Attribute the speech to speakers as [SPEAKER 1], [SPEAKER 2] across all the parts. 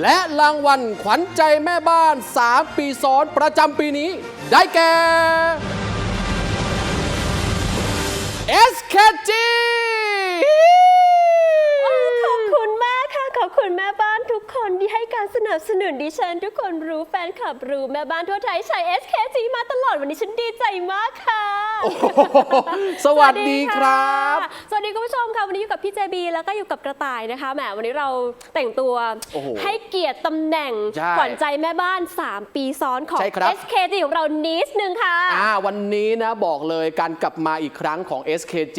[SPEAKER 1] และรางวัลขวัญใจแม่บ้าน 3 ปีซ้อนประจำปีนี้ ได้แก่ SKG
[SPEAKER 2] ขอบคุณมากค่ะ ขอบคุณแม่บ้านทุกคนที่ให้การสนับสนุนดิฉัน ทุกคนรู้แฟนคลับรู้แม่บ้านทั่วไทยใช้ SKG มาตลอดวันนี้ฉันดีใจมากค่ะ
[SPEAKER 1] โอ้โหสวัสดีครับะ
[SPEAKER 2] สวัสดีคุณผู้ชมค่ะ วันนี้อยู่กับพี่เจบีแล้วก็อยู่กับกระต่ายนะคะ แหม วันนี้เราแต่งตัว
[SPEAKER 1] โอ้โห
[SPEAKER 2] ให้เกียรติตำแหน่ง
[SPEAKER 1] ใช่
[SPEAKER 2] ขวัญใจแม่บ้าน 3 ปีซ้อนของ
[SPEAKER 1] ใช่ครับ
[SPEAKER 2] SKG ของเรานิดนึงค่ะ
[SPEAKER 1] อ่าวันนี้นะบอกเลยการกลับมาอีกครั้งของ SKG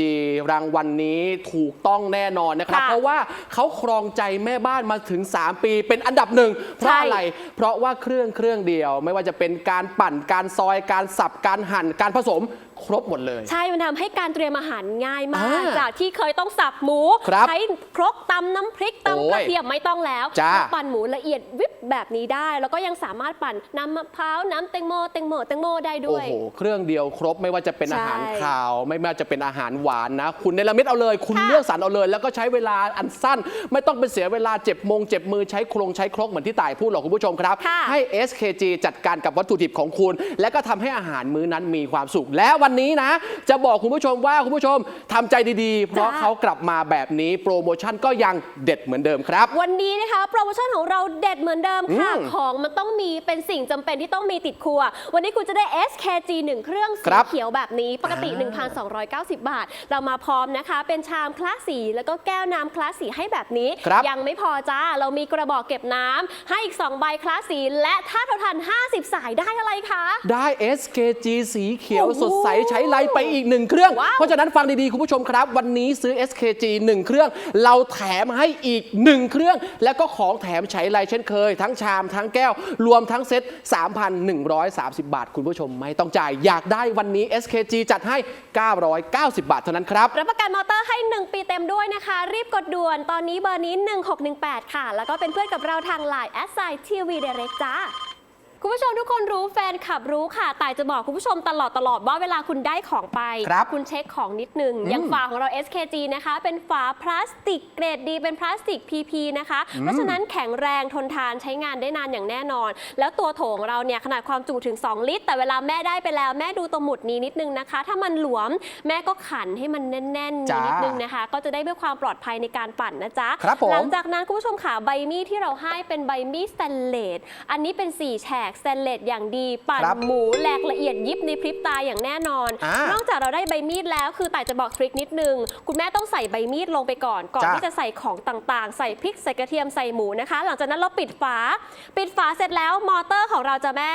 [SPEAKER 1] รางวัลนนี้ถูกต้องแน่นอนนะครับ
[SPEAKER 2] ค่ะ
[SPEAKER 1] เพราะว่าเขาครองใจแม่บ้านมาถึง 3 ปีเป็นอันดับหนึ่งเพราะ
[SPEAKER 2] ใช่
[SPEAKER 1] อะไร เพราะว่าเครื่องเครื่องเดียว ไม่ว่าจะเป็นการปั่นการซอยการสับการหั่นการผสม ครบหมดเลย
[SPEAKER 2] ใช่ มันทำให้การเตรียมอาหารง่ายมาก
[SPEAKER 1] อ่า
[SPEAKER 2] จากที่เคยต้องสับหมู
[SPEAKER 1] ครับ
[SPEAKER 2] ใช้ครกตำน้ำพริก
[SPEAKER 1] โอ้
[SPEAKER 2] ตำ
[SPEAKER 1] ย
[SPEAKER 2] กระเทียมไม่ต้องแล้ว
[SPEAKER 1] จ้า
[SPEAKER 2] ปั่นหมูละเอียดวิบแบบนี้ได้ แล้วก็ยังสามารถปั่นน้ำมะพร้าวน้ำแตงโมแตงโมแตงโมได้ด้
[SPEAKER 1] โอ้
[SPEAKER 2] วย
[SPEAKER 1] โห เครื่องเดียวครบไม่ว่าจะเป็น
[SPEAKER 2] ใช่
[SPEAKER 1] อาหารคาว ไม่ว่าจะเป็นอาหารหวานนะ คุณเนรมิตเอาเลย คุณ
[SPEAKER 2] ค่ะ
[SPEAKER 1] เลือกสรรเอาเลย แล้วก็ใช้เวลาอันสั้น ไม่ต้องไปเสียเวลาเจ็บมงเจ็บมือใช้โครงใช้ครกเหมือนที่ต่ายพูดหรอกคุณผู้ชมครับ
[SPEAKER 2] ค่ะ
[SPEAKER 1] ให้ SKG จัดการกับวัตถุดิบของคุณ และก็ทำให้อาหารมื้อนั้นมีความสุข และวันนี้นะ จะบอกคุณผู้ชมว่าคุณผู้ชมทำใจดีๆ เพราะ
[SPEAKER 2] จ้า
[SPEAKER 1] เขากลับมาแบบนี้โปรโมชั่นก็ยังเด็ดเหมือนเดิมครับ
[SPEAKER 2] วันนี้นะคะ โปรโมชั่นของเราเด็ดเหมือนเดิมค่ะ
[SPEAKER 1] อืม
[SPEAKER 2] ของมันต้องมีเป็นสิ่งจำเป็นที่ต้องมีติดครัว วันนี้คุณจะได้ SKG 1 เครื่อง
[SPEAKER 1] ค
[SPEAKER 2] สี
[SPEAKER 1] รับ
[SPEAKER 2] เขียวแบบนี้ปกติ
[SPEAKER 1] อ่า
[SPEAKER 2] 1,290 บาท เรามาพร้อมนะคะ เป็นชามคลาสสีแล้วก็แก้วน้ำคลาสสีให้แบบนี้
[SPEAKER 1] ครับ
[SPEAKER 2] ยังไม่พอจ้า เรามีกระบอกเก็บน้ำให้อีก 2 ใบคลาสสีและถ้าเท่าทัน 50 สายได้อะไรคะ
[SPEAKER 1] ได้ SKG สีเขียว
[SPEAKER 2] โอ้โห
[SPEAKER 1] สดใสใช้ไรไปอีกหนึ่งเครื่อง
[SPEAKER 2] ว้าว
[SPEAKER 1] เพราะฉะนั้นฟังดีๆ คุณผู้ชมครับ วันนี้ซื้อ SKG 1 เครื่อง เราแถมให้อีก 1 เครื่อง แล้วก็ของแถมใช้ไรเช่นเคย ทั้งชามทั้งแก้ว รวมทั้งเซ็ต3,130 บาท คุณผู้ชมไม่ต้องจ่าย อยากได้วันนี้ SKG จัดให้ 990 บาทเท่านั้นครับ
[SPEAKER 2] รับประกันมอเตอร์ให้ 1 ปีเต็มด้วยนะคะ รีบกดด่วนตอนนี้เบอร์นี้ 1618 ค่ะ แล้วก็เป็นเพื่อนกับเราทางไลน์แอสไซทีวีเดเรกจ้า คุณผู้ชมทุกคนรู้แฟนขับรู้ค่ะแต่จะบอกคุณผู้ชมตลอดตลอดว่าเวลาคุณได้ของไป
[SPEAKER 1] ครับ
[SPEAKER 2] ณเช็คของนิดนึง อย่างฝาของเรา SKG นะคะ เป็นฝาพลาสติกเกรดดี เป็นพลาสติก PP นะคะ เพราะฉะนั้นแข็งแรงทนทานใช้งานได้นานอย่างแน่นอน แล้วตัวโถของเราเนี่ยขนาดความจุถึง 2 ลิตร แต่เวลาแม่ได้ไปแล้วแม่ดูตรงหมุดนี้นิดนึงนะคะ ถ้ามันหลวมแม่ก็ขันให้มันแน่นๆ
[SPEAKER 1] จ้านิ
[SPEAKER 2] นิดนึงนะคะ ก็จะได้เพื่อความปลอดภัยในการปั่นนะจ๊ะ
[SPEAKER 1] ครับผม
[SPEAKER 2] หลังจากนั้นคุณผู้ชมค่ะใบมีดที่เราให้เป็นใบมีดสแตนเลสอันนี้เป็น4แฉกสแตนเลสอย่างดี ปั่น
[SPEAKER 1] ครับ
[SPEAKER 2] หมูแหลกละเอียดยิบในพริบตาอย่างแน่นอน
[SPEAKER 1] อ่าน
[SPEAKER 2] อกจากเราได้ใบมีดแล้วคือแต่จะบอกทริคนิดนึง คุณแม่ต้องใส่ใบมีดลงไปก่อน ก่อน
[SPEAKER 1] จ้ะ
[SPEAKER 2] ที่จะใส่ของต่างๆ ใส่พริกใส่กระเทียมใส่หมูนะคะ หลังจากนั้นเราปิดฝา ปิดฝาเสร็จแล้วมอเตอร์ของเราจะแม่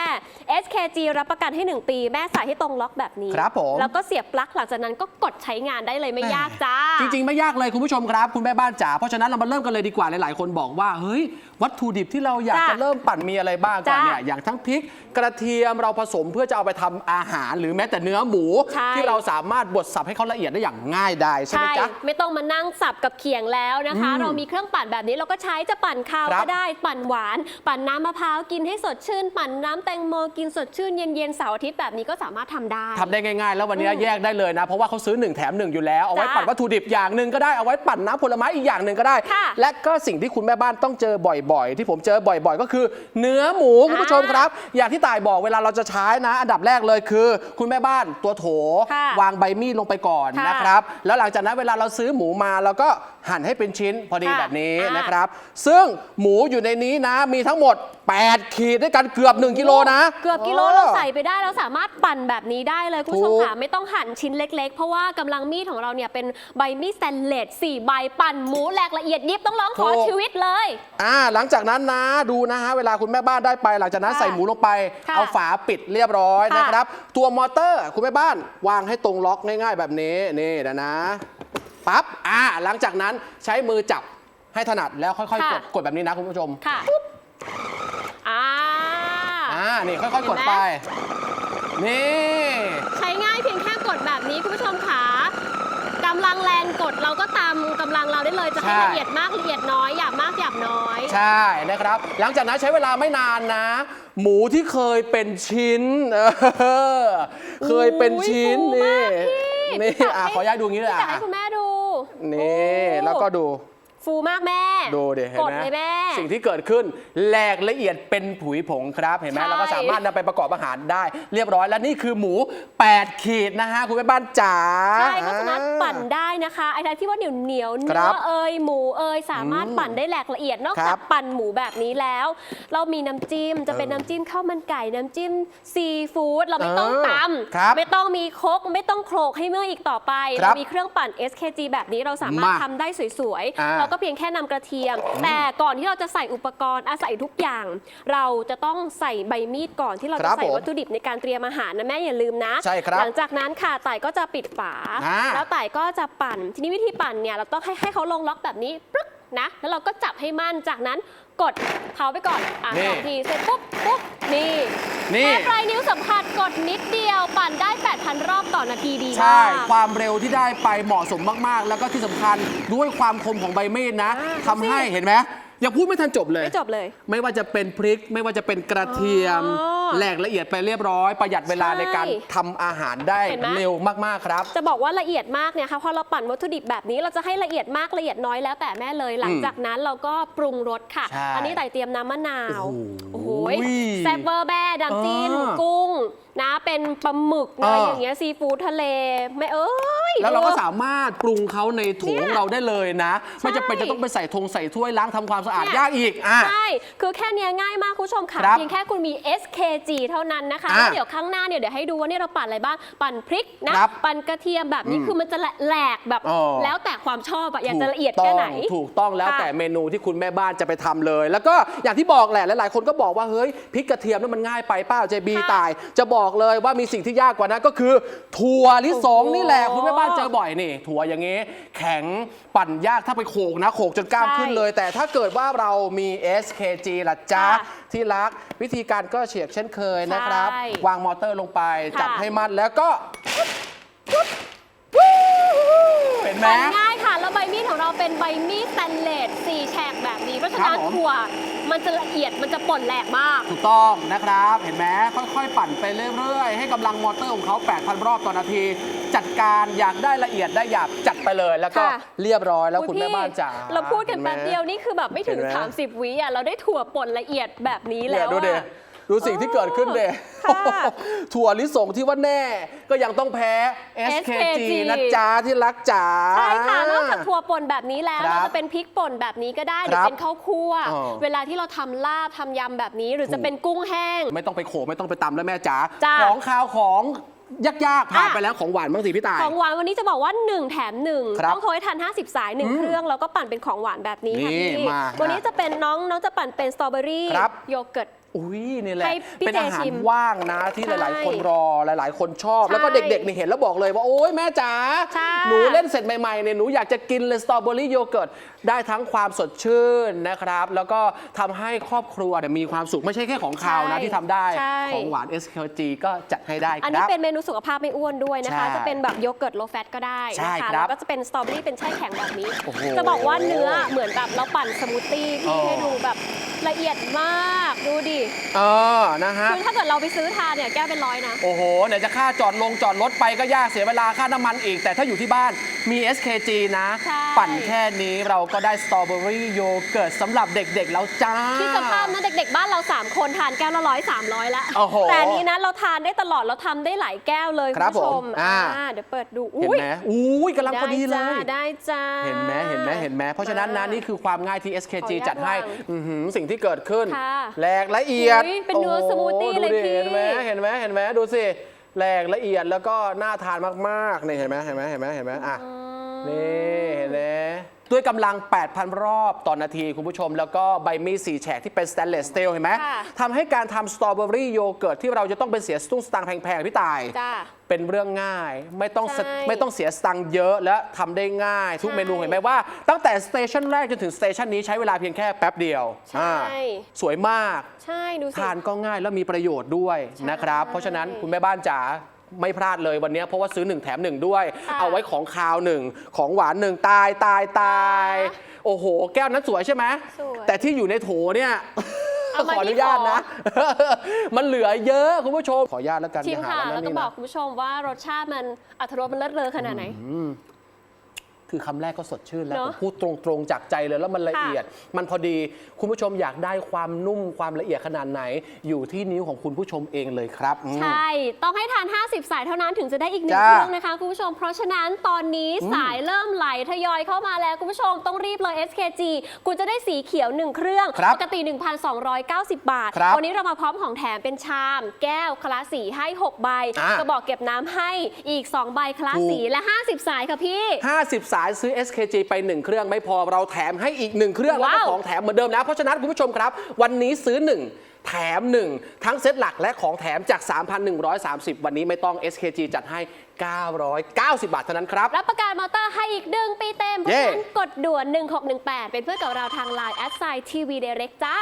[SPEAKER 2] SKG รับประกันให้ 1 ปี แม่ใส่ให้ตรงล็อกแบบนี้
[SPEAKER 1] ครับผม
[SPEAKER 2] แล้วก็เสียบปลั๊กหลังจากนั้นก็กดใช้งานได้เลยไม่ยากจ้า
[SPEAKER 1] จริง ๆ ไม่ยากเลยคุณผู้ชมครับ คุณแม่บ้านจ๋าเพราะฉะนั้นเรามาเริ่มกันเลยดีกว่าหลาย ๆ คนบอกว่าเฮ้ยวัตถุดิบที่เราอยาก
[SPEAKER 2] จ้ะ
[SPEAKER 1] จะเริ่มปั่นมีอะไรบ้างก่อน
[SPEAKER 2] จ้ะ
[SPEAKER 1] เนี่ยอย่างทั้งพริกกระเทียมเราผสมเพื่อจะเอาไปทำอาหารหรือแม้แต่เนื้อหมู
[SPEAKER 2] ใช่
[SPEAKER 1] ที่เราสามารถบดสับให้เขาละเอียดได้อย่างง่ายได้ใช่ไหมจ๊ะ
[SPEAKER 2] ไม่ต้องมานั่งสับกับเขียงแล้วนะคะ
[SPEAKER 1] อืม
[SPEAKER 2] เรามีเครื่องปั่นแบบนี้เราก็ใช้จะปั่นข้าว
[SPEAKER 1] ครับ
[SPEAKER 2] ก็ได้ปั่นหวาน ปั่นน้ำมะพร้าวกินให้สดชื่น ปั่นน้ำแตงโมกินสดชื่นเย็นๆเสาร์อาทิตย์แบบนี้ก็สามารถทำได้
[SPEAKER 1] ทำได้ง่ายๆ แล้ววันนี้
[SPEAKER 2] อืม
[SPEAKER 1] แยกได้เลยนะ เพราะว่าเขาซื้อ 1 แถม 1 อยู่แล้ว เอาไว้
[SPEAKER 2] จ้ะ
[SPEAKER 1] ปั่นวัตถุดิบอย่างหนึ่งก็ได้เอาไว้ปั่นน้ำผลไม้อีกอย่างหนึ่งก็ได้
[SPEAKER 2] ค่ะ
[SPEAKER 1] และก็สิ่งที่คุณแม่บ้านต้องเจอบ่อยๆ ที่ผมเจอบ่อยๆ ก็คือ เนื้อหมูคุณผู้ชมครับนะครับ อย่างที่ต่ายบอกเวลาเราจะใช้นะ อันดับแรกเลยคือ คุณแม่บ้านตัวโถ
[SPEAKER 2] ค่ะ
[SPEAKER 1] วางใบมีดลงไปก่อน
[SPEAKER 2] ค่ะ
[SPEAKER 1] นะครับ แล้วหลังจากนั้นเวลาเราซื้อหมูมาเราก็ หั่นให้เป็นชิ้นพอดี
[SPEAKER 2] ค่ะ
[SPEAKER 1] แบบนี้
[SPEAKER 2] อ่าน
[SPEAKER 1] นะครับ ซึ่งหมูอยู่ในนี้นะมีทั้งหมด 8 ขีดด้วยกันเกือบ 1 กิโลนะ
[SPEAKER 2] เกือบกิโลเราใส่ไปได้เราสามารถปั่นแบบนี้ได้เลยคุณผู้ชม
[SPEAKER 1] ถูก
[SPEAKER 2] ค่ะไม่ต้องหั่นชิ้นเล็ก ๆ เพราะว่ากำลังมีดของเราเนี่ยเป็นใบมีดสแตนเลส4ใบปั่นหมูแหลกละเอียดยิบต้องร้องขอชีวิตเลย
[SPEAKER 1] อ่าหลังจากนั้นนะดูนะฮะเวลาคุณแม่บ้านได้ไปหลังจากนั้น
[SPEAKER 2] ค่ะ
[SPEAKER 1] ใส่หมูลงไป
[SPEAKER 2] ค่ะ
[SPEAKER 1] เอาฝาปิดเรียบร้อย
[SPEAKER 2] ค่ะ
[SPEAKER 1] นะครับ ตัวมอเตอร์คุณแม่บ้านวางให้ตรงล็อกง่าย ๆ แบบนี้นี่นะนะ ปั๊บอ่าหลังจากนั้นใช้มือจับให้ถนัดแล้วค่อยๆกดกดแบบนี้นะคุณผู้ชม
[SPEAKER 2] ค่ะอ่า
[SPEAKER 1] อ่านี่ค่อยๆกดไป นี่
[SPEAKER 2] ใช้ง่ายเพียงแค่กดแบบนี้คุณผู้ชมค่ะกำลังแรงกดเราก็ตามกำลังเราได้เลยจะให้
[SPEAKER 1] ใช่
[SPEAKER 2] ละเอียดมากละเอียดน้อยหยาบมากหยาบน้อย
[SPEAKER 1] ใช่นะครับ หลังจากนั้นใช้เวลาไม่นานนะ หมูที่เคยเป็นชิ้นเออเคยเป็นชิ้น
[SPEAKER 2] อุ้ย
[SPEAKER 1] นี่
[SPEAKER 2] ฟูมากพี่
[SPEAKER 1] นี่อะขอย้ายดูงี้เลย
[SPEAKER 2] อยาก
[SPEAKER 1] อะ
[SPEAKER 2] ให้คุณแม่ดู
[SPEAKER 1] นี่ แล้วก็ดู
[SPEAKER 2] ฟูมากแม่
[SPEAKER 1] ดูดิเห็น
[SPEAKER 2] กด
[SPEAKER 1] ไหม
[SPEAKER 2] เลยแม่
[SPEAKER 1] สิ่งที่เกิดขึ้นแหลกละเอียดเป็นผุยผงครับเห็นไหม
[SPEAKER 2] ใช่
[SPEAKER 1] เราก็สามารถนำไปประกอบอาหารได้ เรียบร้อยแล้วนี่คือหมู 8 ขีดนะฮะคุณแม่บ้านจ๋า
[SPEAKER 2] ใช่ก็สามารถปั่นได้นะคะไอ้ที่ว่าเหนียวเหนียวๆ
[SPEAKER 1] ครั
[SPEAKER 2] เนื้
[SPEAKER 1] บ
[SPEAKER 2] อเอยหมูเอยสามารถปั่นได้แหลกละเอียดนอก
[SPEAKER 1] ครั
[SPEAKER 2] จาก
[SPEAKER 1] บ
[SPEAKER 2] ปั่นหมูแบบนี้แล้ว เรามีน้ำจิ้มจะเป็น
[SPEAKER 1] เออ
[SPEAKER 2] น้ำจิ้มข้าวมันไก่น้ำจิ้มซีฟู้ดเราไม่ต้อง
[SPEAKER 1] เออ
[SPEAKER 2] ต
[SPEAKER 1] ครับำ
[SPEAKER 2] ไม่ต้องมีครกไม่ต้องโขลกให้เมื่อยอีกต่อไป
[SPEAKER 1] ครับ
[SPEAKER 2] เรามีเครื่องปั่น SKG แบบนี้เราสามารถ
[SPEAKER 1] มา
[SPEAKER 2] ทำได้สวย
[SPEAKER 1] อ่า
[SPEAKER 2] ๆเราก็เพียงแค่นำกระเทียม แต่ก่อนที่เราจะใส่อุปกรณ์อาศัยทุกอย่าง เราจะต้องใส่ใบมีดก่อนที่เรา
[SPEAKER 1] ค
[SPEAKER 2] จะ
[SPEAKER 1] รับ
[SPEAKER 2] ใส่
[SPEAKER 1] ผม
[SPEAKER 2] วัตถุดิบในการเตรียมอาหารนะแม่อย่าลืมนะ
[SPEAKER 1] ใช่ครับ
[SPEAKER 2] หลังจากนั้นค่ะต่ายก็จะปิดฝา
[SPEAKER 1] อ่า
[SPEAKER 2] แล้วต่ายก็จะปั่น ทีนี้วิธีปั่นเนี่ยเราต้องให้ให้เขาลงล็อกแบบนี้ปึ๊ก นะ แล้วเราก็จับให้มั่น จากนั้นกดเขาไปก่อน อะ
[SPEAKER 1] นี่
[SPEAKER 2] สองที เสร็จปุ๊บปุ๊บ นี่
[SPEAKER 1] นี่
[SPEAKER 2] แค่ปลายนิ้วสัมผัสกดนิดเดียว ปั่นได้ 8,000 รอบต่อนาทีดี
[SPEAKER 1] ใช่
[SPEAKER 2] มาก
[SPEAKER 1] ความเร็วที่ได้ไปเหมาะสมมาก ๆ แล้วก็ที่สำคัญด้วยความคมของใบมีดนะ
[SPEAKER 2] อ่า
[SPEAKER 1] ทำให้เห็นไหม ยังพูดไม่ทันจบเลย
[SPEAKER 2] ไม่จบเลย
[SPEAKER 1] ไม่ว่าจะเป็นพริก ไม่ว่าจะเป็นกระเทียม
[SPEAKER 2] อ๋อ
[SPEAKER 1] แหลกละเอียดไปเรียบร้อย ประหยัดเวลา
[SPEAKER 2] ใช่
[SPEAKER 1] ในการทำอาหารได้
[SPEAKER 2] เห็นไหม
[SPEAKER 1] เร็วมากๆครับ
[SPEAKER 2] จะบอกว่าละเอียดมากเนี่ยค่ะพอเราปั่นวัตถุดิบแบบนี้เราจะให้ละเอียดมากละเอียดน้อยแล้วแต่แม่เลย หลังจากนั้นเราก็ปรุงรสค่ะ
[SPEAKER 1] ใช่
[SPEAKER 2] อันนี้ไต่เตรียมน้ำมะนาว
[SPEAKER 1] โอ้โห
[SPEAKER 2] โอ้โหแซ่บเบอร์แบ้ดัมจิ้น
[SPEAKER 1] อ่า
[SPEAKER 2] กุ้งนะ เป็นปลาหมึกนะ
[SPEAKER 1] อ่า
[SPEAKER 2] อย่างเงี้ยซีฟู้ดทะเลไม่เอ้ย
[SPEAKER 1] แล้วเราก็
[SPEAKER 2] ดู
[SPEAKER 1] สามารถปรุงเขาในถุง
[SPEAKER 2] เนี่ย
[SPEAKER 1] เราได้เลยนะ ไม่จะเป็นจะต้องไปใส่ทงใส่ถ้วยล้างทำความสะอาด
[SPEAKER 2] เนี่ย
[SPEAKER 1] ยากอีกอะ
[SPEAKER 2] ใช่ คือแค่เนี้ยง่ายมากคุณผู้ชมค่ะ
[SPEAKER 1] ครับ
[SPEAKER 2] เพียงแค่คุณมี SKG เท่านั้นนะคะ
[SPEAKER 1] อะ
[SPEAKER 2] แล้วเดี๋ยวข้างหน้าเนี่ยเดี๋ยวให้ดูว่าเนี่ยเราปั่นอะไรบ้าง ปั่นพริกนะ
[SPEAKER 1] ครับ
[SPEAKER 2] ปั่นกระเทียมแบบนี้
[SPEAKER 1] อืม
[SPEAKER 2] คือมันจะแหลกแบบ
[SPEAKER 1] อ๋อ
[SPEAKER 2] แล้วแต่ความชอบอะอยากจะ
[SPEAKER 1] ถู
[SPEAKER 2] ละเอียดแค่ไหน
[SPEAKER 1] ต้องถูกต้องแล้ว
[SPEAKER 2] ค่ะ
[SPEAKER 1] แต่เมนูที่คุณแม่บ้านจะไปทำเลย แล้วก็อย่างที่บอกแหละหลายๆคนก็บอกว่าเฮ้ยพริกกระเทียมนั่นมันง่ายไปเป้าเจบี
[SPEAKER 2] ค่ะ
[SPEAKER 1] ตาย จะบอกเลยว่ามีสิ่งที่ยากกว่านั้นก็คือ ถั่วลิสง
[SPEAKER 2] โอ้โห
[SPEAKER 1] นี่แหละคุณแม่บ้านเจอบ่อยนี่ ถั่วอย่างงี้ แข็งปั่นยากถ้าไปโขกนะโขกจนกล้าม
[SPEAKER 2] ใช่
[SPEAKER 1] ขึ้นเลย แต่ถ้าเกิดว่าเรามี SKG ล่ะจ๊ะ
[SPEAKER 2] ค่ะ
[SPEAKER 1] ที่รักวิธีการก็เฉียบเช่นเคยนะครับ
[SPEAKER 2] ใช่
[SPEAKER 1] วางมอเตอร์ลงไป
[SPEAKER 2] ค่ะ
[SPEAKER 1] จับให้มั่นแล้วก็เห็นไหม
[SPEAKER 2] ของเราเป็นใบมีดสแตนเลส4แฉกแบบนี้ เพราะฉะนั้น
[SPEAKER 1] ครับผม
[SPEAKER 2] ถั่วมันจะละเอียดมันจะป่นแหลกมาก
[SPEAKER 1] ถูกต้องนะครับ เห็นไหมค่อยๆ ปั่นไปเรื่อยๆ ให้กำลังมอเตอร์ของเขา 8,000 รอบต่อนาที จัดการอยากได้ละเอียดได้หยาบจัดไปเลยแล้วก็
[SPEAKER 2] ค่ะ
[SPEAKER 1] เรียบร้อยแล้ว
[SPEAKER 2] อุ๊ย
[SPEAKER 1] คุณแม่
[SPEAKER 2] พี่
[SPEAKER 1] บ้านจ๋า
[SPEAKER 2] เราพูดกัน
[SPEAKER 1] ห็ไหม
[SPEAKER 2] แป๊บเดียวนี่คือแบบไม่ถึง
[SPEAKER 1] เห็นไหม
[SPEAKER 2] 30 วิอะเราได้ถั่วป่นละเอียดแบบนี้
[SPEAKER 1] เนี่
[SPEAKER 2] แล้
[SPEAKER 1] ยวดูเด
[SPEAKER 2] อะ
[SPEAKER 1] ดูสิ่งที่เกิดขึ้นเด
[SPEAKER 2] ค่ะ
[SPEAKER 1] ถั่วลิสงที่ว่าแน่ ก็ยังต้องแพ้ SKG
[SPEAKER 2] SKG
[SPEAKER 1] นะจ๊ะที่รักจ๋า
[SPEAKER 2] ใช่ค่ะนอกจากถั่วป่นแบบนี้แล้ว
[SPEAKER 1] ครับ
[SPEAKER 2] เราจะเป็นพริกป่นแบบนี้ก็ได้หรือ
[SPEAKER 1] ครับ
[SPEAKER 2] เป็นข้าวคั่ว
[SPEAKER 1] อ๋อ
[SPEAKER 2] เวลาที่เราทำลาบทำยำแบบนี้ หรือ
[SPEAKER 1] ถูก
[SPEAKER 2] จะเป็นกุ้งแห้ง
[SPEAKER 1] ไม่ต้องไปโขกไม่ต้องไปตำแล้วแม่จ๋า
[SPEAKER 2] จ้ะ
[SPEAKER 1] ของข้าวของยากๆผ่าน
[SPEAKER 2] อะ
[SPEAKER 1] ไปแล้วของหวานบ้างสิพี่ตาย
[SPEAKER 2] ของหวานวันนี้จะบอกว่า 1 แถม1
[SPEAKER 1] ครับ
[SPEAKER 2] ต้องโทรให้ทัน 50 สาย1เครื่อง แล้วก็ปั่นเป็นของหวานแบบนี้ค่ะ
[SPEAKER 1] นี่
[SPEAKER 2] พี่
[SPEAKER 1] มา
[SPEAKER 2] วันนี้จะเป็นน้องน้องจะปั่นเป็นสตรอเบอรี่
[SPEAKER 1] ครับ
[SPEAKER 2] โยเกิร์ต
[SPEAKER 1] อุ้ยนี่แหละ
[SPEAKER 2] ให้พี่
[SPEAKER 1] เป็นอาหาร
[SPEAKER 2] เจชิม
[SPEAKER 1] ว่างนะ ที่
[SPEAKER 2] ใช่
[SPEAKER 1] หลาย ๆ คนรอหลาย ๆ คนชอบ
[SPEAKER 2] ใช่
[SPEAKER 1] แล้วก็เด็กๆนี่เห็นแล้วบอกเลยว่า โอ๊ยแม่จ๋า
[SPEAKER 2] ใช่
[SPEAKER 1] หนูเล่นเสร็จใหม่ ๆ เนี่ยหนูอยากจะกินเลยสตรอเบอรี่โยเกิร์ตได้ทั้งความสดชื่นนะครับ แล้วก็ทำให้ครอบครัวเนี่ยมีความสุขไม่ใช่แค่ของคาวนะ
[SPEAKER 2] ใช่
[SPEAKER 1] ที่ทำได้
[SPEAKER 2] ใช่
[SPEAKER 1] ของหวาน SKG ก็จัดให้ได้
[SPEAKER 2] อัน
[SPEAKER 1] ค
[SPEAKER 2] นี้
[SPEAKER 1] รับ
[SPEAKER 2] เป็นเมนูสุขภาพไม่อ้วนด้วยนะคะ
[SPEAKER 1] ใช่
[SPEAKER 2] จะเป็นแบบโยเกิร์ตโลแฟตก็ได้
[SPEAKER 1] ใช่
[SPEAKER 2] นะคะ
[SPEAKER 1] ครับ
[SPEAKER 2] แล้วก็จะเป็นสตรอเบอรี่เป็นแช่แข็งแบบนี้
[SPEAKER 1] โอ้โห
[SPEAKER 2] จะบอกว่าเนื้อเหมือนแบบเราปั่นสมูทตี้
[SPEAKER 1] อ๋
[SPEAKER 2] พี่
[SPEAKER 1] อ
[SPEAKER 2] ให้ดูแบบ ละเอียดมากดูดิ
[SPEAKER 1] เออนะฮะ
[SPEAKER 2] คือถ้าเกิดเราไปซื้อทานเนี่ยแก้วเป็นร้อยนะ
[SPEAKER 1] โอ้โหไหนจะค่าจอดลงจอดรถไปก็ยากเสียเวลาค่าน้ำมันอีก แต่ถ้าอยู่ที่บ้านมี SKG นะ
[SPEAKER 2] ใช่
[SPEAKER 1] ปั่นแค่นี้เราก็ได้สตรอเบอรี่โยเกิร์ตสำหรับเด็กๆแล้วจ้า
[SPEAKER 2] ที่สภาพนะเด็กๆ บ้านเรา 3 คนทานแก้วละร้อยสามร้อยละ
[SPEAKER 1] โอ้โห
[SPEAKER 2] แต่อันนี้นะเราทานได้ตลอดเราทำได้หลายแก้วเลย
[SPEAKER 1] ค
[SPEAKER 2] คุ
[SPEAKER 1] รั
[SPEAKER 2] ณ
[SPEAKER 1] บ
[SPEAKER 2] ผู้ช
[SPEAKER 1] ผมมอ่า
[SPEAKER 2] อ่าเดี๋ยวเปิดดู
[SPEAKER 1] เห็น
[SPEAKER 2] อุ้ย
[SPEAKER 1] ไหมอุ้ยกำลังพอดีเล
[SPEAKER 2] จ้ายได้จ้า
[SPEAKER 1] เห็นไหมเห็นไหมเห็นไหมเพราะฉะนั้นนะนี่คือความง่ายที่ SKG
[SPEAKER 2] ขออนุญาต
[SPEAKER 1] จัดให้
[SPEAKER 2] วาง
[SPEAKER 1] อื้อหือสิ่งที่เกิดขึ้น
[SPEAKER 2] ค่ะ
[SPEAKER 1] แหลกละเอียด
[SPEAKER 2] อุ๊ยเป็นเนื้อ
[SPEAKER 1] โโห
[SPEAKER 2] สมูทตี้
[SPEAKER 1] ดู
[SPEAKER 2] เลย
[SPEAKER 1] ดิ
[SPEAKER 2] พี่
[SPEAKER 1] เห็นไหมเห็นไหมเห็นไหมดูสิแหลกละเอียดแล้วก็น่าทานมากๆนี่เห็นไหมเห็นไหมเห็นไหมเห็นไหมอะนี่เห็นไหม ด้วยกำลัง 8,000 รอบต่อนาทีคุณผู้ชม แล้วก็ใบมีด4แฉกที่เป็นสแตนเลสสตีลเห็นไหม
[SPEAKER 2] ค่ะ
[SPEAKER 1] ทำให้การทำสตรอเบอรี่โยเกิร์ตที่เราจะต้องไปเสียสตุ้งสตางค์แพงๆพี่ตาย
[SPEAKER 2] จ้า
[SPEAKER 1] เป็นเรื่องง่ายไม่ต้องส
[SPEAKER 2] ใช่
[SPEAKER 1] ไม่ต้องเสียสตังค์เยอะและทำได้ง่าย ทุก
[SPEAKER 2] ใช่
[SPEAKER 1] เมนูเห็นไหมว่า ตั้งแต่สเตชันแรกจนถึงสเตชันนี้ใช้เวลาเพียงแค่แป๊บเดียว
[SPEAKER 2] ใช่
[SPEAKER 1] อ่าสวยมาก
[SPEAKER 2] ใช่ ดูสิ
[SPEAKER 1] ทานก็ง่ายแล้วมีประโยชน์ด้วย
[SPEAKER 2] ใช่
[SPEAKER 1] นะครับเพราะฉะนั้นคุณแม่บ้านจ๋า ไม่พลาดเลยวันนี้เพราะว่าซื้อ 1 แถม 1 ด้วย
[SPEAKER 2] ค่ะ
[SPEAKER 1] เอาไว้ของคาวหนึ่งของหวานหนึ่งตายตายตาย
[SPEAKER 2] ค่ะ
[SPEAKER 1] โอ้โห แก้วนั้นสวยใช่ไหม
[SPEAKER 2] สวย
[SPEAKER 1] แต่ที่อยู่ในโถเนี่ย
[SPEAKER 2] เอามา
[SPEAKER 1] ขออนุ
[SPEAKER 2] ที่
[SPEAKER 1] ญาต
[SPEAKER 2] ขอ
[SPEAKER 1] นะ มันเหลือเยอะคุณผู้ชมขออนุญาตแล้วกัน
[SPEAKER 2] ชิม
[SPEAKER 1] อย่าหา
[SPEAKER 2] ค่ะ
[SPEAKER 1] ว่านั่
[SPEAKER 2] แล้ว
[SPEAKER 1] น
[SPEAKER 2] ก็
[SPEAKER 1] นี่
[SPEAKER 2] บอ
[SPEAKER 1] นะ
[SPEAKER 2] กคุณผู้ชมว่ารสชาติมันอัตรสมันเลิศเลอขนาดไหน
[SPEAKER 1] คือคำแรกก็สดชื่นแล้ว
[SPEAKER 2] เน
[SPEAKER 1] ผ
[SPEAKER 2] อะ
[SPEAKER 1] มพูดตรงๆจากใจเลยแล้วมันละ
[SPEAKER 2] ค่ะ
[SPEAKER 1] เอียด มันพอดีคุณผู้ชมอยากได้ความนุ่มความละเอียดขนาดไหน อยู่ที่นิ้วของคุณผู้ชมเองเลยครับอืม
[SPEAKER 2] ใช่ ต้องให้ทาน 50 สายเท่านั้นถึงจะได้อีกหนึ่ง
[SPEAKER 1] จ้า
[SPEAKER 2] เครื่องนะคะคุณผู้ชม เพราะฉะนั้นตอนนี้สายเริ่มไหลทยอยเข้ามาแล้วคุณผู้ชมต้องรีบเลย SKG คุณจะได้สีเขียว 1 เครื่อง
[SPEAKER 1] ครับ
[SPEAKER 2] ปกติ 1,290 บาท
[SPEAKER 1] ครับ
[SPEAKER 2] วันนี้เรามาพร้อมของแถมเป็นชาม แก้วคลาสสีให้ 6 ใบ
[SPEAKER 1] อะ
[SPEAKER 2] กระบอกเก็บน้ำให้อีก 2 ใบคลาสสี
[SPEAKER 1] ถูก
[SPEAKER 2] และ 50 สายค่ะพี่
[SPEAKER 1] 50 สายซื้อ SKG ไป 1 เครื่องไม่พอเราแถมให้อีก 1 เครื่องแล้วก็
[SPEAKER 2] ว้าว
[SPEAKER 1] ของแถมเหมือนเดิมนะ เพราะฉะนั้นคุณผู้ชมครับ วันนี้ซื้อ 1แถม 1 ทั้งเซตหลักและของแถมจาก 3,130 วันนี้ไม่ต้อง SKG จัดให้ 990 บาทเท่านั้นครับ
[SPEAKER 2] รับประกันมอเตอร์ให้อีกหนึ่งปีเต็ม เพราะ
[SPEAKER 1] เย้
[SPEAKER 2] ฉะนั้นกดด่วน 1618 เป็นเพื่อนกับเราทางไลน์แอดไซน์ทีวีเดเร็กจ้า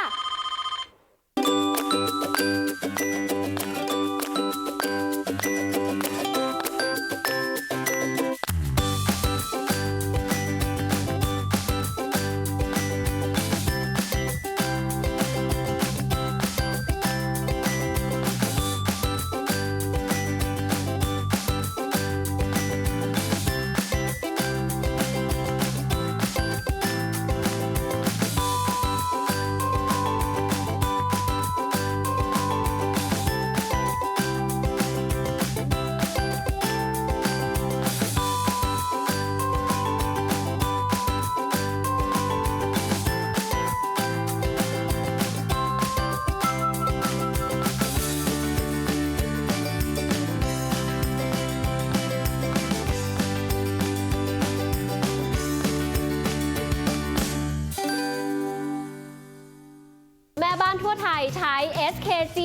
[SPEAKER 2] ใช้ SKG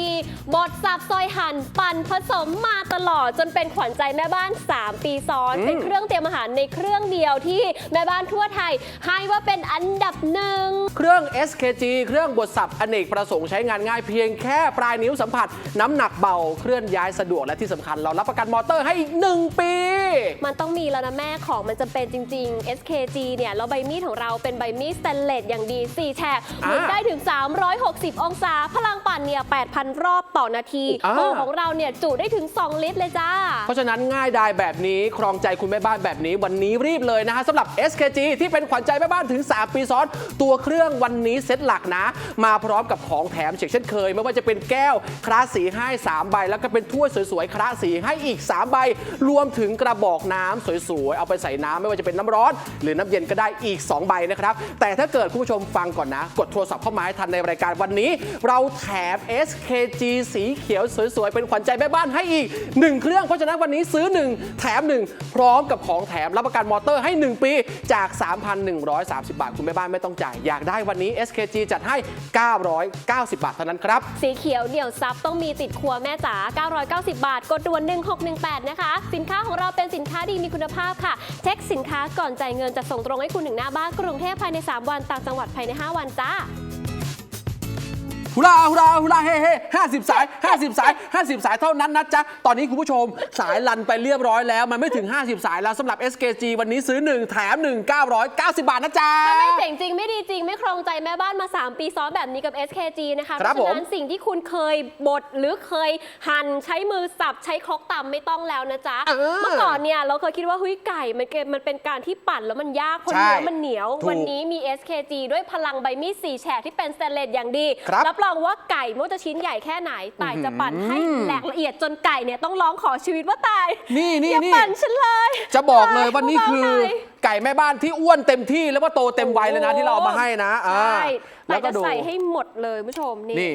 [SPEAKER 2] บดสับซอยหั่นปั่นผสมมา ตลอดจนเป็นขวัญใจแม่บ้าน 3 ปีซ้อน เป็นเครื่องเตรียมอาหารในเครื่องเดียวที่แม่บ้านทั่วไทย ให้ว่าเป็นอันดับหนึ่ง
[SPEAKER 1] เครื่อง SKG เครื่องบดสับอเนกประสงค์ใช้งานง่ายเพียงแค่ปลายนิ้วสัมผัส น้ำหนักเบาเคลื่อนย้ายสะดวกและที่สำคัญเรารับประกันมอเตอร์ให้อีก1ปี
[SPEAKER 2] มันต้องมีแล้วนะแม่ของมันจะเป็นจริง ๆ SKG เนี่ยแล้วใบมีดของเราเป็นใบมีดสแตนเลสอย่างดี4แฉกหมุน
[SPEAKER 1] อ่า
[SPEAKER 2] ได้ถึง 360 องศา พลังปั่นเนี่ย 8,000 รอบต่อนาที
[SPEAKER 1] อ่า
[SPEAKER 2] โอ้ของเราเนี่ยจุได้ถึง 2 ลิตรเลยจ้า
[SPEAKER 1] เพราะฉะนั้นง่ายดายแบบนี้ครองใจคุณแม่บ้านแบบนี้วันนี้รีบเลยนะฮะสำหรับ SKG ที่เป็นขวัญใจแม่บ้านถึง 3 ปีซ้อน ตัวเครื่องวันนี้เซ็ตหลักนะ มาพร้อมกับของแถมเช่นเคย ไม่ว่าจะเป็นแก้วคลาสีให้ 3 ใบ แล้วก็เป็นถ้วยสวยๆคลาสีให้อีก 3 ใบ รวมถึงกระบอกน้ำสวยๆเอาไปใส่น้ำไม่ว่าจะเป็นน้ำร้อน หรือน้ำเย็นก็ได้อีก 2 ใบนะครับแต่ถ้าเกิดคุณผู้ชมฟังก่อนนะ กดโทรศัพท์เข้ามาให้ทันในรายการวันนี้ เราแถม SKG สีเขียวสวยๆเป็นขวัญใจแม่บ้านให้อีก1 เครื่อง เพราะฉะนั้นวันนี้ซื้อ 1 แถม 1 พร้อมกับของแถมรับประกันมอเตอร์ให้ 1 ปีจาก 3,130 บาท คุณแม่บ้านไม่ต้องจ่าย อยากได้วันนี้ SKG จัดให้ 990 บาทเท่านั้นครับ
[SPEAKER 2] สีเขียวเหนียวซับต้องมีติดครัวแม่จ๋า 990 บาท กดด่วน 1618 นะคะ สินค้าของเราเป็นสินค้าดีมีคุณภาพค่ะ เช็คสินค้าก่อนจ่ายเงินจะส่งตรงให้คุณถึงหน้าบ้านกรุงเทพภายใน 3 วัน ต่างจังหวัดภายใน 5 วันจ้า
[SPEAKER 1] ฮุลาฮุลาฮุลาเฮ้เฮ้ห้าสิบสายห้าสิบสายห้าสิบสายเท่านั้นนะจ๊ะ ตอนนี้คุณผู้ชมสายลันไปเรียบร้อยแล้ว มันไม่ถึง 50 สายแล้วสำหรับ SKG วันนี้ซื้อ 1 แถม 1 990 บาทนะจ๊ะ
[SPEAKER 2] ถ้าไม่เจ๋งจริงไม่ดีจริงไม่ครองใจแม่บ้านมา 3 ปีซ้อนแบบนี้กับ SKG นะคะ
[SPEAKER 1] ครับ
[SPEAKER 2] เพราะฉะนั้น
[SPEAKER 1] ผม
[SPEAKER 2] สิ่งที่คุณเคยบดหรือเคยหั่นใช้มือสับใช้ครกตำไม่ต้องแล้วนะจ๊ะ
[SPEAKER 1] เออ
[SPEAKER 2] เมื่อก่อนเนี่ยเราเคยคิดว่าเฮ้ยไก่มันเกมันเป็นการที่ปั่นแล้วมันยากเพราะ
[SPEAKER 1] ใช่
[SPEAKER 2] เนื้อมันเหนียว
[SPEAKER 1] ถูก
[SPEAKER 2] วันนี้มี SKG ด้วยพลังใบมีดสี่แฉกที่เป็นสเตนเลสอย่างดี
[SPEAKER 1] ครับ
[SPEAKER 2] รับรองว่าไก่ไม่ว่าจะชิ้นใหญ่แค่ไหนต่ายจะปั่นให้แหลกละเอียดจนไก่เนี่ยต้องร้องขอชีวิตว่าตาย
[SPEAKER 1] นี่นี่
[SPEAKER 2] อย่า
[SPEAKER 1] นี่
[SPEAKER 2] ปั่นฉันเลย
[SPEAKER 1] จะบอกเลยว่านี่คือ
[SPEAKER 2] เบาๆหน่ย
[SPEAKER 1] ไก่แม่บ้านที่อ้วนเต็มที่แล้วก็โตเต็มวัยเลยนะที่เราเอามาให้นะอ่า
[SPEAKER 2] ใช่
[SPEAKER 1] แล้
[SPEAKER 2] แต่
[SPEAKER 1] วก็
[SPEAKER 2] จะ
[SPEAKER 1] ดู
[SPEAKER 2] ใส่ให้หมดเลยคุณผู้ชมนี่
[SPEAKER 1] นี่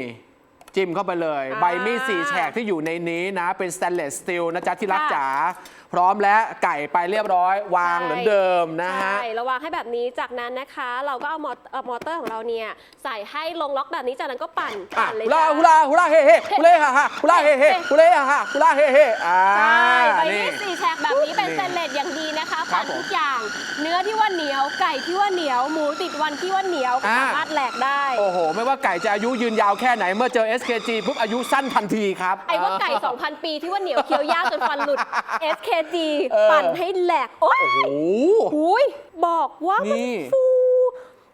[SPEAKER 1] จิ้มเข้าไปเลย
[SPEAKER 2] อ่า
[SPEAKER 1] ใบมีดสี่แฉกที่อยู่ในนี้นะ เป็นสแตนเลสสตีลนะจ๊ะที่รัก
[SPEAKER 2] ค่ะ
[SPEAKER 1] จ๋า พร้อมและไก่ไปเรียบร้อยวาง
[SPEAKER 2] ใช่
[SPEAKER 1] เหมือนเดิมนะฮะ
[SPEAKER 2] ใช่เราวางให้แบบนี้จากนั้นนะคะ เราก็เอามอเอามอเตอร์ของเราเนี่ยใส่ให้ลงล็อกแบบนี้จากนั้นก็ปั่น
[SPEAKER 1] อะ
[SPEAKER 2] ปั่นเลย
[SPEAKER 1] ฮุลา
[SPEAKER 2] จ้ะ
[SPEAKER 1] ฮุลาฮุลาเฮ่เฮ่ฮุเล่ฮ่าฮ่าฮุลาเฮ่เฮ่ฮุเล่ฮ่าฮ่าฮุลาเฮ่เฮ่อ่า
[SPEAKER 2] ใช่ใบ
[SPEAKER 1] นี่
[SPEAKER 2] มีดสี่แฉกแบบนี้เป็น
[SPEAKER 1] นี่
[SPEAKER 2] สเตนเลสอย่างดีนะคะ
[SPEAKER 1] ครั
[SPEAKER 2] ปั่
[SPEAKER 1] บ
[SPEAKER 2] น
[SPEAKER 1] ผม
[SPEAKER 2] ทุกอย่าง เนื้อที่ว่าเหนียว ไก่ที่ว่าเหนียว หมูติดวันที่ว่าเหนียวก็
[SPEAKER 1] อ่า
[SPEAKER 2] สามารถแหลกได้
[SPEAKER 1] โอ้โห ไม่ว่าไก่จะอายุยืนยาวแค่ไหน เมื่อเจอ SKG ปุ๊บอายุสั้นทันทีครับ
[SPEAKER 2] ไอ้ว่าไก่ 2,000 ปีที่ว่าเหนียวเคี้ยวยากจนฟันหลุด SKG
[SPEAKER 1] เออ
[SPEAKER 2] ปั่นให้แหลก โอ้ย
[SPEAKER 1] โอ้โห
[SPEAKER 2] หุยบอกว่ามัน
[SPEAKER 1] นี่
[SPEAKER 2] ฟู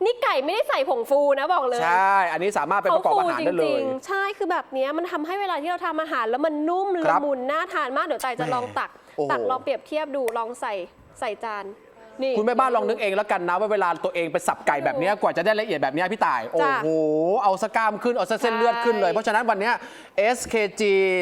[SPEAKER 2] นี่ไก่ไม่ได้ใส่ผงฟูนะบอกเลย
[SPEAKER 1] ใช่ อันนี้สามารถไปประกอบอาหารได้เล
[SPEAKER 2] จริ
[SPEAKER 1] ย
[SPEAKER 2] งๆ ใช่คือแบบเนี้ยมันทำให้เวลาที่เราทำอาหารแล้วมันนุ่ม
[SPEAKER 1] ครั
[SPEAKER 2] ละ
[SPEAKER 1] บ
[SPEAKER 2] มุนน่าทานมากเดี๋ยวไต่จะลองตัก
[SPEAKER 1] โอ้โห
[SPEAKER 2] ตักลองเปรียบเทียบดูลองใส่ใส่จาน นี่
[SPEAKER 1] คุณแม่บ้านลองนึกเองแล้วกันนะว่าเวลาตัวเองไปสับไก่แบบเนี้ยกว่าจะได้ละเอียดแบบเนี้ยพี่ต่าย โอ้
[SPEAKER 2] จ้ะ
[SPEAKER 1] โห เอาสกล้ามขึ้น เอาเส้นเลือดขึ้นเลย
[SPEAKER 2] ใช่
[SPEAKER 1] เพราะฉะนั้นวันเนี้ย SKG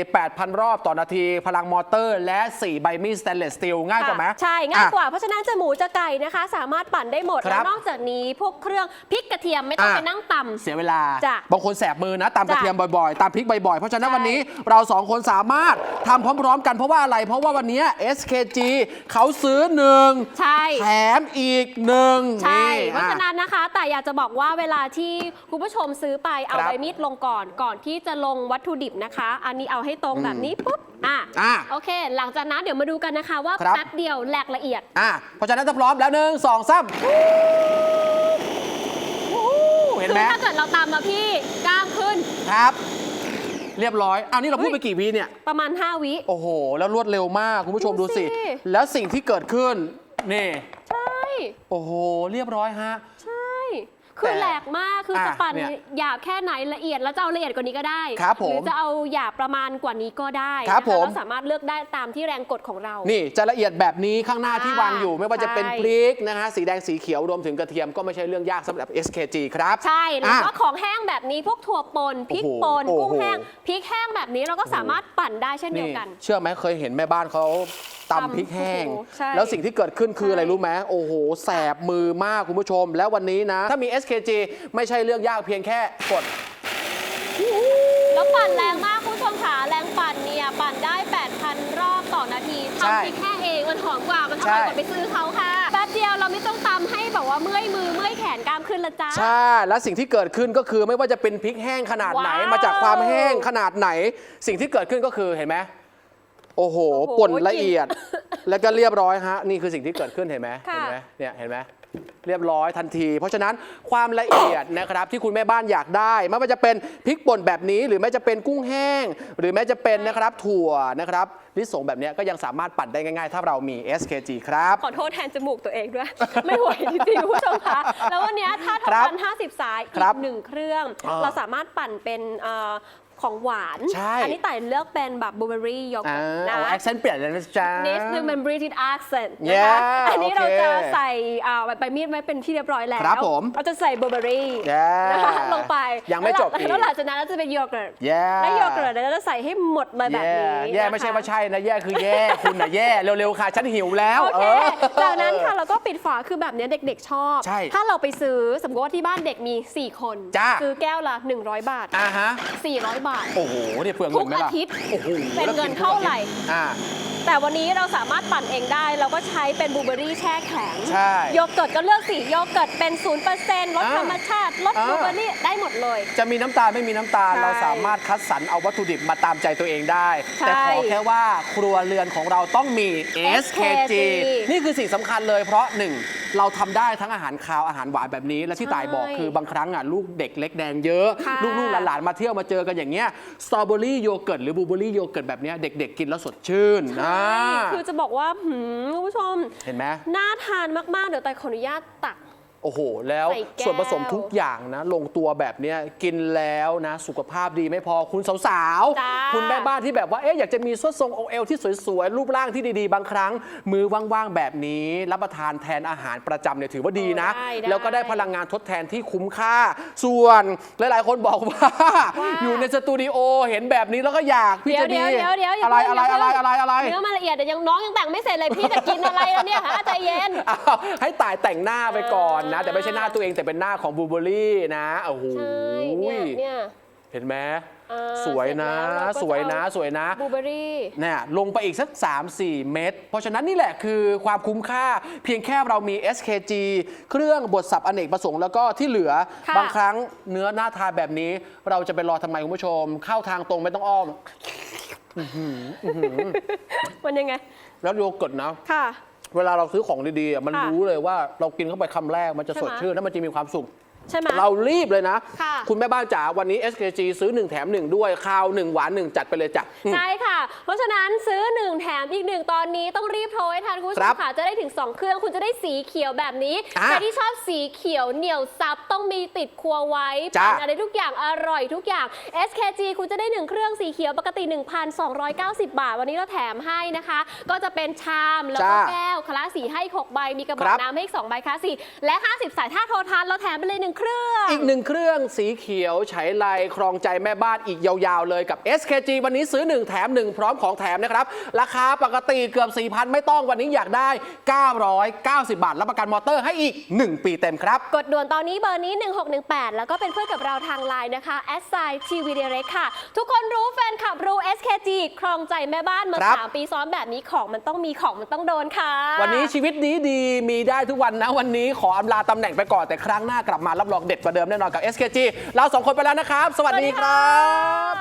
[SPEAKER 1] 8,000 รอบต่อนาที พลังมอเตอร์ และ 4 ใบมีดสแตนเลสสตีลง่ายกว่าไหม
[SPEAKER 2] ใช่ ง่ายก
[SPEAKER 1] อะ
[SPEAKER 2] ว่า เพราะฉะนั้นจะหมูจะไก่นะคะ สามารถปั่นได้หมด
[SPEAKER 1] ครั
[SPEAKER 2] แล้
[SPEAKER 1] บ
[SPEAKER 2] วนอกจากนี้พวกเครื่องพริกกระเทียมไม่ต้อง
[SPEAKER 1] อะ
[SPEAKER 2] ไปนั่งตำ
[SPEAKER 1] เสียเวลา
[SPEAKER 2] จ้ะ
[SPEAKER 1] บางคนแสบมือนะ ตามกระ
[SPEAKER 2] จ้ะ
[SPEAKER 1] เทียมบ่อยๆ ตามพริกบ่อยๆ เพราะฉะนั้น
[SPEAKER 2] ใช่
[SPEAKER 1] วันนี้เราสองคนสามารถทำพร้อมๆ กันเพราะว่าอะไร เพราะว่าวันนี้ SKG เขาซื้อหนึ่ง
[SPEAKER 2] ใช่
[SPEAKER 1] แถมอีกหนึ่ง
[SPEAKER 2] ใช่
[SPEAKER 1] นี่
[SPEAKER 2] เพราะฉะนั้นนะคะ แต่อยากจะบอกว่าเวลาที่คุณผู้ชมซื้อไปเอา
[SPEAKER 1] ครับ
[SPEAKER 2] ใบมีดลงก่อนก่อนที่จะลงวัตถุดิบนะคะ อันนี้เอาให้ตรงแบบนี้ปุ๊บอะ
[SPEAKER 1] อะ
[SPEAKER 2] โอเค หลังจากนั้นเดี๋ยวมาดูกันนะคะว่า
[SPEAKER 1] ครับ
[SPEAKER 2] แป๊บเดียวแหลกละเอียด
[SPEAKER 1] อะเพราะฉะนั้นถ้าพร้อมแล้วหนึ่งสองสามเห็น
[SPEAKER 2] คือ
[SPEAKER 1] ไหม
[SPEAKER 2] ถ้าเกิดเราตามมาพี่กล้ามขึ้น
[SPEAKER 1] ครับเรียบร้อยเอานี่เราพูดไปกี่วิเนี่ย
[SPEAKER 2] ประมาณ 5 วิ
[SPEAKER 1] โอ้โห แล้วรวดเร็วมาก คุณผู้ชม
[SPEAKER 2] ดู
[SPEAKER 1] ดู
[SPEAKER 2] สิ
[SPEAKER 1] สิ แล้วสิ่งที่เกิดขึ้น นี่
[SPEAKER 2] ใช่
[SPEAKER 1] โอ้โห เรียบร้อยฮะ
[SPEAKER 2] ใช่ คือ
[SPEAKER 1] แต่
[SPEAKER 2] แหลกมาก คือ
[SPEAKER 1] อะ
[SPEAKER 2] จะปั่น
[SPEAKER 1] เนี่ย
[SPEAKER 2] หยาบแค่ไหนละเอียดแล้วจะเอาละเอียดกว่านี้ก็ได้
[SPEAKER 1] ครับผม
[SPEAKER 2] หรือจะเอาหยาบประมาณกว่านี้ก็ได้
[SPEAKER 1] ครับ
[SPEAKER 2] นะะ
[SPEAKER 1] ผม
[SPEAKER 2] เราสามารถเลือกได้ตามที่แรงกดของเรา
[SPEAKER 1] นี่จะละเอียดแบบนี้ข้างหน้าที่
[SPEAKER 2] อ่าวา
[SPEAKER 1] งอยู่ ไม่ว่าจะเป็น
[SPEAKER 2] ใช่
[SPEAKER 1] พริกนะฮะสีแดงสีเขียวรวมถึงกระเทียมก็ไม่ใช่เรื่องยากสำหรับ SKG ครับ
[SPEAKER 2] ใช่แล้วก็
[SPEAKER 1] อะ
[SPEAKER 2] ของแห้งแบบนี้พวกถั่วป่นพริกป่น
[SPEAKER 1] โอ้โห
[SPEAKER 2] กุ้งแห้งพริกแห้งแบบนี้เราก็สามารถปั่นได้เช่นเดียวกัน
[SPEAKER 1] เชื่อไหมเคยเห็นแม่บ้านเขาตำ
[SPEAKER 2] ตำ
[SPEAKER 1] พริกแห้ง
[SPEAKER 2] โอ้โหใช่
[SPEAKER 1] แล้วสิ่งที่เกิดขึ้นคือ
[SPEAKER 2] ใช่
[SPEAKER 1] อะไรรู้ไหมโอ้โห แสบมือมากคุณผู้ชม แล้ววันนี้นะ ถ้ามี SKG ไม่ใช่เรื่องยากเพียงแค่กด
[SPEAKER 2] แล้วปั่นแรงมากคุณผู้ชมค่ะแรงปั่นเนี่ย ปั่นได้ 8,000 รอบต่อนาที
[SPEAKER 1] ใช่
[SPEAKER 2] ทำพริกแห้งเองมันหอมกว่า มันอ
[SPEAKER 1] ใช่
[SPEAKER 2] ร่อยกว่าไปซื้อเขาค่ะแป๊บเดียวเราไม่ต้องตำให้แบบว่าเมื่อยมือเมื่อยแขนกล้ามขึ้นละจ้า
[SPEAKER 1] ใช่ แล้วสิ่งที่เกิดขึ้นก็คือไม่ว่าจะเป็นพริกแห้งขนาดไหน
[SPEAKER 2] ว้าว
[SPEAKER 1] มาจากความแห้งขนาดไหน สิ่งที่เกิดขึ้นก็คือเห็นไหมโอ้โห
[SPEAKER 2] โอ้โห
[SPEAKER 1] ป่นละเอียด แล้วก็เรียบร้อยฮะนี่คือสิ่งที่เกิดขึ้นเห็นไหม
[SPEAKER 2] ค่ะ
[SPEAKER 1] เห็นไหมเนี่ยเห็นไหมเรียบร้อยทันที เพราะฉะนั้นความละเอียดนะครับที่คุณแม่บ้านอยากได้ไม่ว่าจะเป็นพริกป่นแบบนี้ หรือแม้จะเป็นกุ้งแห้ง หรือแม้จะเป็นนะครับถั่วนะครับลิสงแบบเนี้ยก็ยังสามารถปั่นได้ง่ายๆ ถ้าเรามี SKG ครับ
[SPEAKER 2] ขอโทษแทนจมูกตัวเองด้วย ไม่ไหวจริงๆคุณผู้ชมคะแล้ววันเนี้ยถ้าท
[SPEAKER 1] ครับำ
[SPEAKER 2] พันห้าสิบสายอี
[SPEAKER 1] ครับ
[SPEAKER 2] กหนึ่งเครื่อง
[SPEAKER 1] อ่า
[SPEAKER 2] เราสามารถปั่นเป็นเอ่อ ของหวาน
[SPEAKER 1] ใช่
[SPEAKER 2] อันี้แต่เลือกเป็นแบบบลูเบอรี่โย
[SPEAKER 1] อ่า
[SPEAKER 2] เกิร์ต
[SPEAKER 1] เอา
[SPEAKER 2] นะ
[SPEAKER 1] แอคเซนต์เปลี่ยนเลยนะจ๊ะ
[SPEAKER 2] นิดนึงเป็น British accent นะคะ
[SPEAKER 1] Yeah
[SPEAKER 2] อันนี้
[SPEAKER 1] โอเค
[SPEAKER 2] เราจะใส่อ่าใบมีดไว้เป็นที่เรียบร้อยแล้ว
[SPEAKER 1] ครับผม
[SPEAKER 2] เราจะใส่บลูเบอรี่
[SPEAKER 1] Yeah
[SPEAKER 2] นะคะลงไป
[SPEAKER 1] ยังไม่จบ
[SPEAKER 2] แล้ว
[SPEAKER 1] อีก
[SPEAKER 2] แล้วหลังจากนั้นเราจะเป็นโยเกิร์ต
[SPEAKER 1] แย่
[SPEAKER 2] แล้วโยเกิร์ตเราจะใส่ให้หมดเลยแบบนี้
[SPEAKER 1] แย่แย่ไม่ใช่
[SPEAKER 2] นะคะ
[SPEAKER 1] ว่าใช่นะ แย่คือแย่ คุณน่ะแย่ เร็วๆ ค่ะ ฉันหิวแล้ว
[SPEAKER 2] โอเค
[SPEAKER 1] อ
[SPEAKER 2] จากนั้นค่ะเราก็ปิดฝาคือแบบเนี้ยเด็กๆชอบ
[SPEAKER 1] ใช่
[SPEAKER 2] ถ้าเราไปซื้อสมมติว่าที่บ้านเด็กมี 4 คน
[SPEAKER 1] จ้า
[SPEAKER 2] ซื้อแก้วละ 100 บาท
[SPEAKER 1] อ่าฮะ
[SPEAKER 2] 400 บาท
[SPEAKER 1] โอ้โหเนี่ยเปลือง
[SPEAKER 2] ทุ
[SPEAKER 1] เงิน
[SPEAKER 2] ก
[SPEAKER 1] ไหมล่ะ
[SPEAKER 2] อาทิตย์
[SPEAKER 1] โอ้โห
[SPEAKER 2] เป็น
[SPEAKER 1] แล้ว
[SPEAKER 2] เงิน
[SPEAKER 1] กิทุก
[SPEAKER 2] เท่าไหร่
[SPEAKER 1] อทิตย์อ่า
[SPEAKER 2] แต่วันนี้เราสามารถปั่นเองได้เราก็ใช้เป็นบลูเบอรี่แช่แข็ง
[SPEAKER 1] ใช่
[SPEAKER 2] โยเกิร์ตก็เลือกสีโยเกิร์ตเป็น 0%ลด
[SPEAKER 1] อ่า
[SPEAKER 2] ธรรมชาติลด
[SPEAKER 1] อ่า
[SPEAKER 2] บลูเบอรี่ได้หมดเลย
[SPEAKER 1] จะมีน้ำตาลไม่มีน้ำตาล
[SPEAKER 2] ใช่
[SPEAKER 1] เราสามารถคัดสรรเอาวัตถุดิบมาตามใจตัวเองได้
[SPEAKER 2] ใช่
[SPEAKER 1] แต่ขอแค่ว่าครัวเรือนของเราต้องมี SKG
[SPEAKER 2] SKG
[SPEAKER 1] นี่คือสิ่งสำคัญเลยเพราะหนึ่ง เราทำได้ทั้งอาหารคาวอาหารหวานแบบนี้ และที่
[SPEAKER 2] ใช่
[SPEAKER 1] ตายบอกคือบางครั้งอะลูกเด็กเล็กแดงเยอะ
[SPEAKER 2] ค่ะ
[SPEAKER 1] ลูกๆหลานๆมาเที่ยวมาเจอกันอย่างเงี้ยสตรอเบอรี่โยเกิร์ตหรือบลูเบอรี่โยเกิร์ตแบบเนี้ยเด็ก ๆ กินแล้วสดชื่นนะ
[SPEAKER 2] คือจะบอกว่าหืมคุณผู้ชม
[SPEAKER 1] เห็นไหม
[SPEAKER 2] น่าทานมาก ๆ เดี๋ยวแต่ขออนุญาตตัก
[SPEAKER 1] โอ้โห แล้ว
[SPEAKER 2] ใส่แก้ว
[SPEAKER 1] ส่วนผสมทุกอย่างนะ ลงตัวแบบเนี้ยกินแล้วนะ สุขภาพดีไม่พอคุณสาว
[SPEAKER 2] จ้า
[SPEAKER 1] ๆ คุณแม่บ้านที่แบบว่าเอ๊ะอยากจะมีส้นทรงองเอลที่สวย ๆ รูปร่างที่ดีๆ บางครั้ง มือว่าง ๆ แบบนี้ รับประทานแทนอาหารประจำเนี่ยถือว่าดีนะ
[SPEAKER 2] ได้ได้
[SPEAKER 1] แล้วก็ได้พลังงานทดแทนที่คุ้มค่า ส่วนหลาย ๆ คนบอกว่า
[SPEAKER 2] ว่า
[SPEAKER 1] อยู่ในสตูดิโอเห็นแบบนี้แล้วก็อยากพี่
[SPEAKER 2] เดี๋ยว
[SPEAKER 1] จะดี
[SPEAKER 2] เดี๋ยวเดี๋ยวเดี๋ยว
[SPEAKER 1] อะไร
[SPEAKER 2] ย่า
[SPEAKER 1] อะไร
[SPEAKER 2] เพิ่ง
[SPEAKER 1] อะไร
[SPEAKER 2] ย่า
[SPEAKER 1] อะไร
[SPEAKER 2] เพิ่ง
[SPEAKER 1] อะไร
[SPEAKER 2] เนื้อมาละเอียดแต่ยังน้องยังแต่งไม่เสร็จเลยพี่จะกินอะไรแล้วเนี่ยฮะใจเย็น
[SPEAKER 1] อ้าวให้ตายแต่งหน้าไปก่อนนะ
[SPEAKER 2] เออ
[SPEAKER 1] แต่ไม่ใช่หน้าตัวเองแต่เป็นหน้าของบลูเบอรี่นะโอ้โห
[SPEAKER 2] ใช่เนี่ยเนี่ย
[SPEAKER 1] เห็นไหม
[SPEAKER 2] อ่า
[SPEAKER 1] สวยนะ
[SPEAKER 2] เสร็จแล้วเราก็จะ
[SPEAKER 1] สวยนะ
[SPEAKER 2] เอา
[SPEAKER 1] สวยนะ
[SPEAKER 2] บลูเบอรี่
[SPEAKER 1] เนี่ยลงไปอีกสัก 3-4 เม็ดเพราะฉะนั้นนี่แหละคือความคุ้มค่าเพียงแค่เรามี SKG เครื่องบดสับอเนกประสงค์แล้วก็ที่เหลือ
[SPEAKER 2] ค่ะ
[SPEAKER 1] บางครั้งเนื้อหน้าทานแบบนี้ เราจะไปรอทำไมคุณผู้ชม เข้าทางตรงไม่ต้องอ้อม
[SPEAKER 2] มันยังไง
[SPEAKER 1] แล้วโยเกิร์ตนะ
[SPEAKER 2] ค่ะ
[SPEAKER 1] เวลาเราซื้อของดีๆอะมัน
[SPEAKER 2] ค่ะ
[SPEAKER 1] รู้เลยว่าเรากินเข้าไปคำแรกมันจะ
[SPEAKER 2] ใช่
[SPEAKER 1] ส
[SPEAKER 2] ไหม
[SPEAKER 1] ดชื่นแล้วมันจะมีความสุข
[SPEAKER 2] ใช่ไหม
[SPEAKER 1] เรารีบเลยนะ
[SPEAKER 2] ค่ะ
[SPEAKER 1] ณแม่บ้านจ๋าวันนี้ SKG ซื้อ 1 แถม 1 ด้วยข้าว 1 หวาน 1 จัดไปเลยจ้ะอืม
[SPEAKER 2] ใช่ค่ะ เพราะฉะนั้นซื้อ 1 แถมอีกหนึ่งตอนนี้ต้องรีบโทรให้ทันคุณผู้ช
[SPEAKER 1] ครั
[SPEAKER 2] ม
[SPEAKER 1] บ
[SPEAKER 2] ค่ะ จะได้ถึง 2 เครื่องคุณจะได้สีเขียวแบบนี้
[SPEAKER 1] อะ
[SPEAKER 2] ใครที่ชอบสีเขียวเหนียวซับต้องมีติดครัวไว้
[SPEAKER 1] จ้ะ
[SPEAKER 2] ปั่นอะไรทุกอย่างอร่อยทุกอย่าง SKG คุณจะได้ 1 เครื่องสีเขียวปกติ 1,290 บาท วันนี้เราแถมให้นะคะ ก็จะเป็นชามแล้วก็
[SPEAKER 1] จ้ะ
[SPEAKER 2] แก้วคลาสีให้อีก6ใบมีกระบอ
[SPEAKER 1] ครั
[SPEAKER 2] ก
[SPEAKER 1] บ
[SPEAKER 2] น้ำให้อีก2ใบคลาสีและ 50 สายถ้าโทรทันเราแถมไปเลยหนึ่งเครื่อง
[SPEAKER 1] อีกหนึ่งเครื่องสีเขียวไฉไลครองใจแม่บ้านอีกยาวๆเลยกับ SKG วันนี้ซื้อ 1 แถม 1 พร้อมของแถมนะครับ ราคาปกติเกือบ 4,000 ไม่ต้องวันนี้อยากได้ 990 บาท รับประกันมอเตอร์ให้อีก 1 ปีเต็มครับ
[SPEAKER 2] กดด่วนตอนนี้เบอร์นี้ 1618 แล้วก็เป็นเพื่อนกับเราทางไลน์นะคะ s i TV Direct ค่ะ ทุกคนรู้แฟนคลับรู้ SKG ครองใจแม่บ้านมา
[SPEAKER 1] ครับ
[SPEAKER 2] สามปีซ้อนแบบนี้ของมันต้องมีของมันต้องโดนค่ะ
[SPEAKER 1] วันนี้ชีวิตดีดีๆมีได้ทุกวันนะวันนี้ขออำลาตำแหน่งไปก่อนแต่ครั้งหน้ากลับมารับรองเด็ดกว่าเดิมแน่นอนกับ SKG เราสองคนไปแล้วนะครับ สวัสดีครับ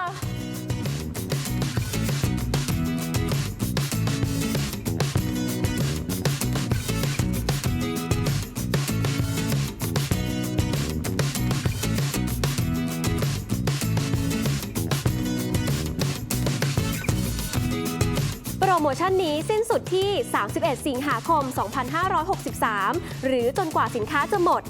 [SPEAKER 2] โปรโมชั่นนี้สิ้นสุดที่ 31 สิงหาคม 2563 หรือจนกว่าสินค้าจะหมด